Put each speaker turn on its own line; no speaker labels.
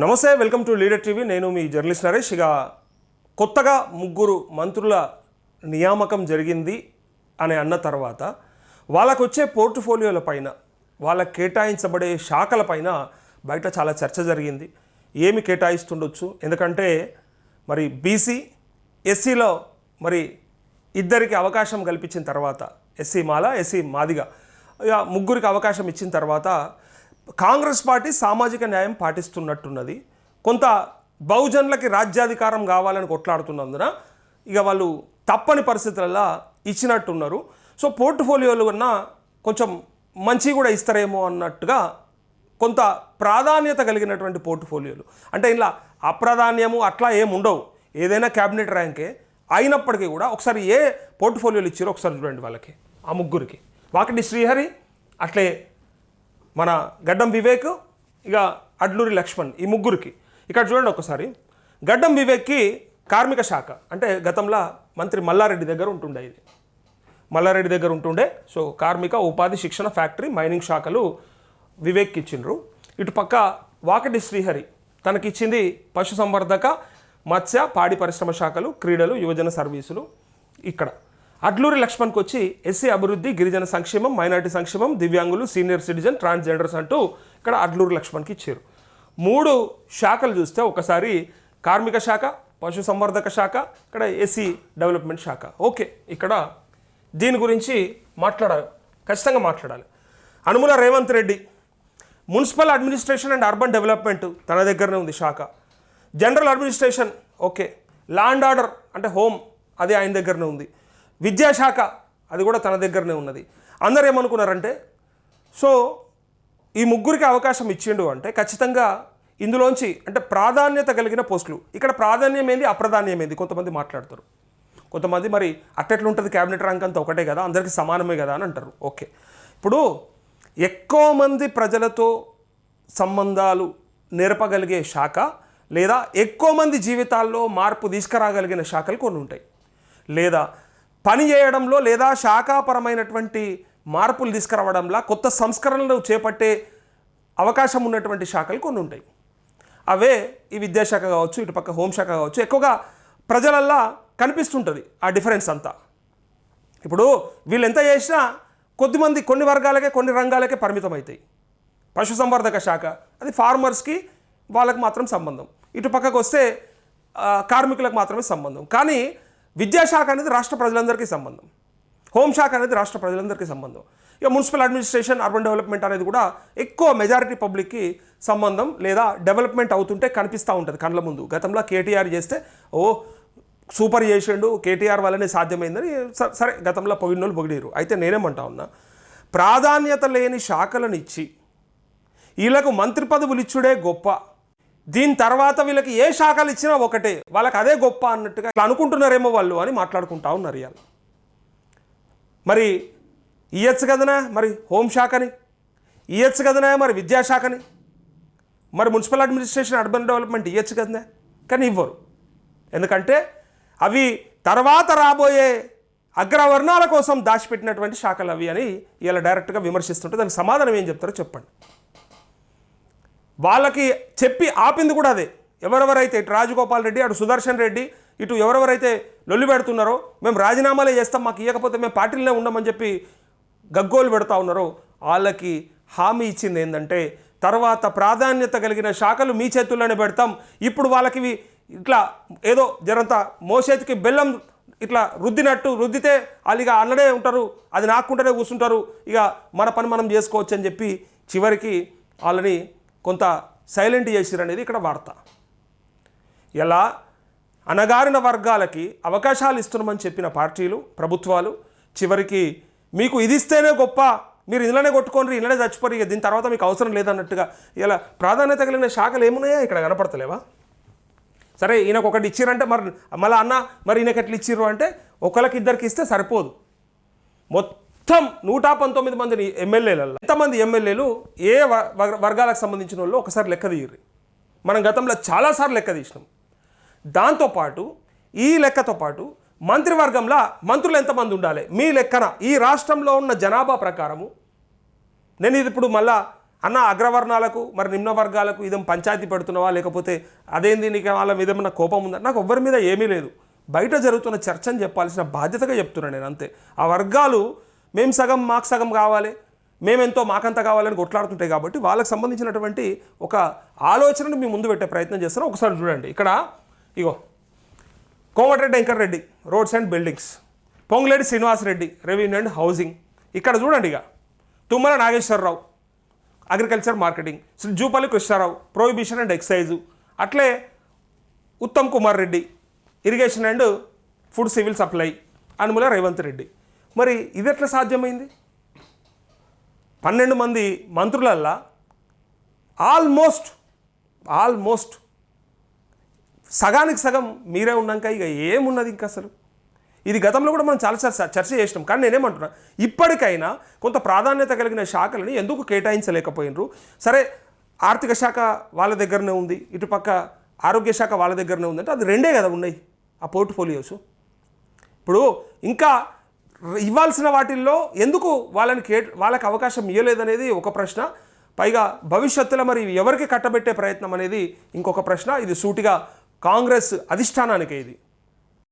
నమస్తే welcome to leader TV. నేను మీ journalist Naresh. ఇక కొత్తగా ముగ్గురు మంత్రుల నియామకం జరిగింది అని అన్న తర్వాత వాళ్ళకు వచ్చే పోర్ట్ఫోలియోల పైన వాళ్ళకి కేటాయించబడే శాఖల పైన బయట చాలా చర్చ జరిగింది. ఏమి కేటాయిస్తుండొచ్చు? ఎందుకంటే మరి బీసీ ఎస్సీలో మరి ఇద్దరికి అవకాశం కల్పించిన తర్వాత ఎస్సీ మాల ఎస్సీ మాదిగా ఇక ముగ్గురికి అవకాశం ఇచ్చిన తర్వాత కాంగ్రెస్ పార్టీ సామాజిక న్యాయం పాటిస్తున్నట్టున్నది. కొంత బహుజనులకి రాజ్యాధికారం కావాలని కొట్లాడుతున్నందున ఇక వాళ్ళు తప్పని పరిస్థితులలో ఇచ్చినట్టున్నారు. సో పోర్ట్ఫోలియోలు ఉన్న కొంచెం మంచి కూడా ఇస్తారేమో అన్నట్టుగా కొంత ప్రాధాన్యత కలిగినటువంటి పోర్ట్ఫోలియోలు. అంటే ఇలా అప్రాధాన్యము అట్లా ఏముండవు ఏదైనా క్యాబినెట్ ర్యాంకే అయినప్పటికీ కూడా ఒకసారి ఏ పోర్ట్ఫోలియోలు ఇచ్చారో ఒకసారి చూడండి వాళ్ళకి ఆ ముగ్గురికి. వాకిటి శ్రీహరి అట్లే మన గడ్డం వివేక్ ఇక అడ్లూరి లక్ష్మణ్ ఈ ముగ్గురికి. ఇక్కడ చూడండి ఒకసారి. గడ్డం వివేక్కి కార్మిక శాఖ అంటే గతంలో మంత్రి మల్లారెడ్డి దగ్గర ఉంటుండే ఇది. మల్లారెడ్డి దగ్గర ఉంటుండే. సో కార్మిక ఉపాధి శిక్షణ ఫ్యాక్టరీ మైనింగ్ శాఖలు వివేక్కి ఇచ్చిండ్రు. ఇటు పక్క వాకటి శ్రీహరి తనకిచ్చింది పశుసంవర్ధక మత్స్య పాడి పరిశ్రమ శాఖలు క్రీడలు యువజన సర్వీసులు ఇక్కడ. అడ్లూరి లక్ష్మణ్కి వచ్చి ఎస్సీ అభివృద్ధి గిరిజన సంక్షేమం మైనార్టీ సంక్షేమం దివ్యాంగులు సీనియర్ సిటిజన్ ట్రాన్స్జెండర్స్ అంటూ ఇక్కడ అడ్లూరి లక్ష్మణ్కి ఇచ్చారు. మూడు శాఖలు చూస్తే ఒకసారి కార్మిక శాఖ పశు సంవర్ధక శాఖ ఇక్కడ ఎస్సీ డెవలప్మెంట్ శాఖ. ఓకే ఇక్కడ దీని గురించి మాట్లాడాలి ఖచ్చితంగా మాట్లాడాలి. Anumula Revanth Reddy municipal administration and urban development తన దగ్గరనే ఉంది శాఖ. General administration okay land order అంటే హోమ్ అది ఆయన దగ్గరనే ఉంది. విద్యాశాఖ అది కూడా తన దగ్గరనే ఉన్నది. అందరు ఏమనుకున్నారంటే సో ఈ ముగ్గురికి అవకాశం ఇచ్చిండు అంటే ఖచ్చితంగా ఇందులోంచి అంటే ప్రాధాన్యత కలిగిన పోస్టులు. ఇక్కడ ప్రాధాన్యం ఏంది అప్రాధాన్యం ఏంది? కొంతమంది మాట్లాడతారు. కొంతమంది మరి అట్టెట్లుంటుంది క్యాబినెట్ ర్యాంక్ అంతా ఒకటే కదా అందరికీ సమానమే కదా అని అంటారు. ఓకే. ఇప్పుడు ఎక్కువ మంది ప్రజలతో సంబంధాలు నేర్పగలిగే శాఖ లేదా ఎక్కువ మంది జీవితాల్లో మార్పు తీసుకురాగలిగిన శాఖలు కొన్ని ఉంటాయి. లేదా పని చేయడంలో లేదా శాఖాపరమైనటువంటి మార్పులు తీసుకురావడంలో కొత్త సంస్కరణలు చేపట్టే అవకాశం ఉన్నటువంటి శాఖలు కొన్ని ఉంటాయి. అవే ఈ విద్యాశాఖ కావచ్చు ఇటుపక్క హోంశాఖ కావచ్చు ఎక్కువగా ప్రజలల్లా కనిపిస్తుంటుంది ఆ డిఫరెన్స్ అంతా. ఇప్పుడు వీళ్ళు ఎంత చేసినా కొద్దిమంది కొన్ని వర్గాలకే కొన్ని రంగాలకే పరిమితం అవుతాయి పశుసంవర్ధక శాఖ అది ఫార్మర్స్కి వాళ్ళకి మాత్రం సంబంధం. ఇటు పక్కకు వస్తే కార్మికులకు మాత్రమే సంబంధం. కానీ విద్యాశాఖ అనేది రాష్ట్ర ప్రజలందరికీ సంబంధం. హోంశాఖ అనేది రాష్ట్ర ప్రజలందరికీ సంబంధం. ఇక మున్సిపల్ అడ్మినిస్ట్రేషన్ అర్బన్ డెవలప్మెంట్ అనేది కూడా ఎక్కువ మెజారిటీ పబ్లిక్కి సంబంధం లేదా డెవలప్మెంట్ అవుతుంటే కనిపిస్తూ ఉంటుంది కళ్ళ ముందు. గతంలో కేటీఆర్ చేస్తే ఓ సూపర్ చేసిండు కేటీఆర్ వల్లనే సాధ్యమైందని సరే గతంలో పొగిడినోళ్ళు పొగిడారు అయితే నేనేమంటా ఉన్నా ప్రాధాన్యత లేని శాఖలను ఇచ్చి వీళ్ళకు మంత్రి పదవులు ఇచ్చుడే గొప్ప. దీని తర్వాత వీళ్ళకి ఏ శాఖలు ఇచ్చినా ఒకటే. వాళ్ళకి అదే గొప్ప అన్నట్టుగా ఇట్లా అనుకుంటున్నారేమో వాళ్ళు అని మాట్లాడుకుంటా ఉన్నారు ఇవాళ మరి ఇయ్యచ్చు కదనా? మరి హోంశాఖని ఇయ్యచ్చు కదనా? మరి విద్యాశాఖని మరి మున్సిపల్ అడ్మినిస్ట్రేషన్ అర్బన్ డెవలప్మెంట్ ఇవ్వచ్చు కదనే? కానీ ఇవ్వరు. ఎందుకంటే అవి తర్వాత రాబోయే అగ్రవర్ణాల కోసం దాచిపెట్టినటువంటి శాఖలు అవి అని ఇలా డైరెక్ట్గా విమర్శిస్తుంటే దానికి సమాధానం ఏం చెప్తారో చెప్పండి. వాళ్ళకి చెప్పి ఆపింది కూడా అదే. ఎవరెవరైతే ఇటు రాజగోపాల్ రెడ్డి అటు సుదర్శన్ రెడ్డి ఇటు ఎవరెవరైతే లొల్లి పెడుతున్నారో మేము రాజీనామాలే చేస్తాం మాకు ఇవ్వకపోతే మేము పార్టీలనే ఉండమని చెప్పి గగ్గోలు పెడతా ఉన్నారో వాళ్ళకి హామీ ఇచ్చింది ఏంటంటే తర్వాత ప్రాధాన్యత కలిగిన శాఖలు మీ చేతుల్లోనే పెడతాం ఇప్పుడు వాళ్ళకి ఇట్లా ఏదో జరంత మోసేతికి బెల్లం ఇట్లా రుద్దినట్టు రుద్దితే వాళ్ళు ఇక అన్నడే ఉంటారు అది నాకుంటేనే కూర్చుంటారు ఇక మన పని మనం చేసుకోవచ్చు అని చెప్పి చివరికి వాళ్ళని కొంత సైలెంట్ చేసిరు అనేది ఇక్కడ వార్త. ఎలా? అణగారిన వర్గాలకి అవకాశాలు ఇస్తున్నామని చెప్పిన పార్టీలు ప్రభుత్వాలు చివరికి మీకు ఇది ఇస్తేనే గొప్ప మీరు ఇందులోనే కొట్టుకోండి ఇందులోనే చచ్చిపోరు ఇక దీని తర్వాత మీకు అవసరం లేదన్నట్టుగా ఇలా ప్రాధాన్యత కలిగిన శాఖలు ఏమున్నాయా? ఇక్కడ కనపడతలేవా? సరే ఈయనకు ఒకటి ఇచ్చిరంటే మరి మళ్ళీ అన్న మరి ఈయనకి ఎట్లా ఇచ్చిర్రు అంటే ఒకరికి ఇద్దరికి ఇస్తే సరిపోదు. మొత్తం మొత్తం నూట పంతొమ్మిది మందిని ఎమ్మెల్యేలలో ఎంతమంది ఎమ్మెల్యేలు ఏ వ- వర్గాలకు సంబంధించిన వాళ్ళు ఒకసారి లెక్క తీయరు మనం గతంలో చాలాసార్లు లెక్క తీసినాం. దాంతోపాటు ఈ లెక్కతో పాటు మంత్రివర్గంలో మంత్రులు ఎంతమంది ఉండాలి? మీ లెక్కన ఈ రాష్ట్రంలో ఉన్న జనాభా ప్రకారము. నేను ఇది ఇప్పుడు మళ్ళా అన్న అగ్రవర్ణాలకు మరి నిమ్న వర్గాలకు ఇదేం పంచాయతీ పెడుతున్నావా? లేకపోతే అదేంది నీకు వాళ్ళ మీద ఏమన్నా కోపం ఉందా? నాకు ఎవ్వరి మీద ఏమీ లేదు. బయట జరుగుతున్న చర్చని చెప్పాల్సిన బాధ్యతగా చెప్తున్నాను నేను అంతే. ఆ వర్గాలు మేము సగం మాకు సగం కావాలి. మేమెంతో మాకంత కావాలని కొట్లాడుతుంటాయి కాబట్టి వాళ్ళకి సంబంధించినటువంటి ఒక ఆలోచనను మీ ముందు పెట్టే ప్రయత్నం చేస్తున్నాం. ఒకసారి చూడండి. ఇక్కడ ఇగో Komatireddy Venkatareddy roads and buildings. Ponguleti Srinivasareddy revenue and housing. ఇక్కడ చూడండి ఇక Tummala Nageswararao agriculture marketing. Shri Jupally Krishnarao prohibition and excise. అట్లే Uttam Kumar Reddy irrigation and food civil supply. Anumula Revanth Reddy. మరి ఇది ఎట్లా సాధ్యమైంది? పన్నెండు మంది మంత్రులల్లా ఆల్మోస్ట్ ఆల్మోస్ట్ సగానికి సగం మీరే ఉన్నాక ఇక ఏమున్నది ఇంకా అసలు? ఇది గతంలో కూడా మనం చాలా చర్చ చర్చ చేసినాం కానీ నేనేమంటున్నా ఇప్పటికైనా కొంత ప్రాధాన్యత కలిగిన శాఖలని ఎందుకు కేటాయించలేకపోయినరు? సరే ఆర్థిక శాఖ వాళ్ళ దగ్గరనే ఉంది ఇటుపక్క ఆరోగ్య శాఖ వాళ్ళ దగ్గరనే ఉందంటే అది రెండే కదా ఉన్నాయి ఆ పోర్ట్ఫోలియోస్. ఇప్పుడు ఇంకా ఇవ్వాల్సిన వాటిల్లో ఎందుకు వాళ్ళని కే వాళ్ళకి అవకాశం ఇవ్వలేదనేది ఒక ప్రశ్న. పైగా భవిష్యత్తులో మరి ఎవరికి కట్టబెట్టే ప్రయత్నం అనేది ఇంకొక ప్రశ్న. ఇది సూటిగా కాంగ్రెస్ అధిష్టానానికే ఇది.